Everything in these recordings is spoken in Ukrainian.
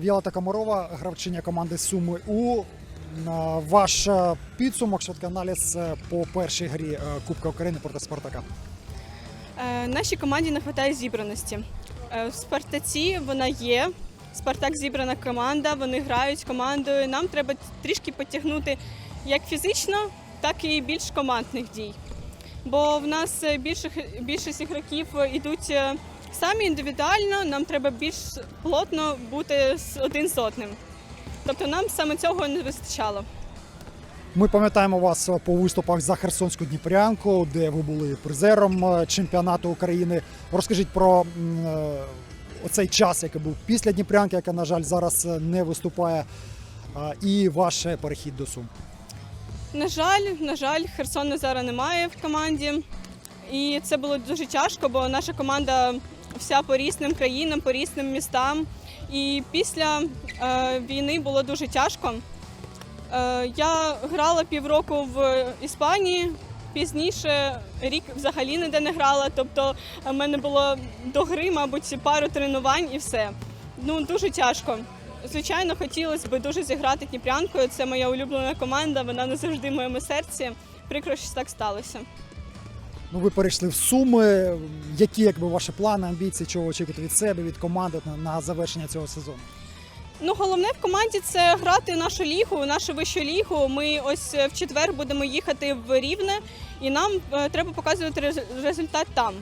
Віолета Комарова, гравчиня команди Суми У. Ваш е, підсумок, швидкий аналіз е, по першій грі е, Кубка України проти Спартака. Е, Нашій команді не вистачає зібраності. Е, В Спартаці вона є. Спартак зібрана команда, вони грають командою. Нам треба трішки підтягнути як фізично, так і більш командних дій. Бо в нас е, більших, більшість ігроків йдуть е, самі індивідуально, нам треба більш плотно бути з один з одним. Тобто нам саме цього не вистачало. Ми пам'ятаємо вас по виступах за Херсонську Дніпрянку, де ви були призером е, чемпіонату України. Розкажіть про е, оцей час, який був після Дніпрянки, яка, на жаль, зараз е, не виступає, і ваш перехід до Сум. На жаль, на жаль, Херсона зараз немає в команді. І це було дуже тяжко, бо наша команда вся по різним країнам, по різним містам. І після е, війни було дуже тяжко. Е, я грала півроку в Іспанії. Пізніше рік взагалі ніде не грала. Тобто в мене було до гри, мабуть, пару тренувань і все. Ну дуже тяжко. Звичайно, хотілося б дуже зіграти Дніпрянкою. Це моя улюблена команда, вона не завжди в моєму серці. Прикро, що так сталося. Ну, ви перейшли в Суми. Які якби ваші плани, амбіції, чого ви очікуєте від себе, від команди на, на завершення цього сезону? Ну, головне в команді це грати нашу лігу, нашу вищу лігу. Ми ось е, в четвер будемо їхати в Рівне, і нам е, треба показувати результат там.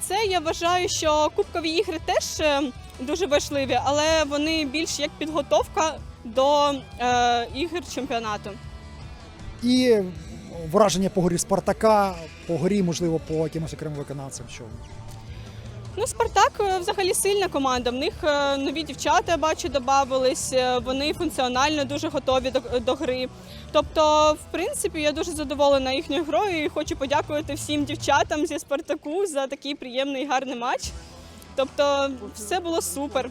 Це я вважаю, що кубкові ігри теж е, дуже важливі, але вони більш як підготовка до е, ігор чемпіонату. І враження по грі Спартака, по грі, можливо, по якимось окремим виконавцям. Що Ну, Спартак е, взагалі сильна команда. В них е, нові дівчата, я бачу, додавались. е, Вони функціонально дуже готові до, до гри. Тобто, в принципі, я дуже задоволена їхньою грою і хочу подякувати всім дівчатам зі Спартаку за такий приємний і гарний матч. Тобто, все було супер.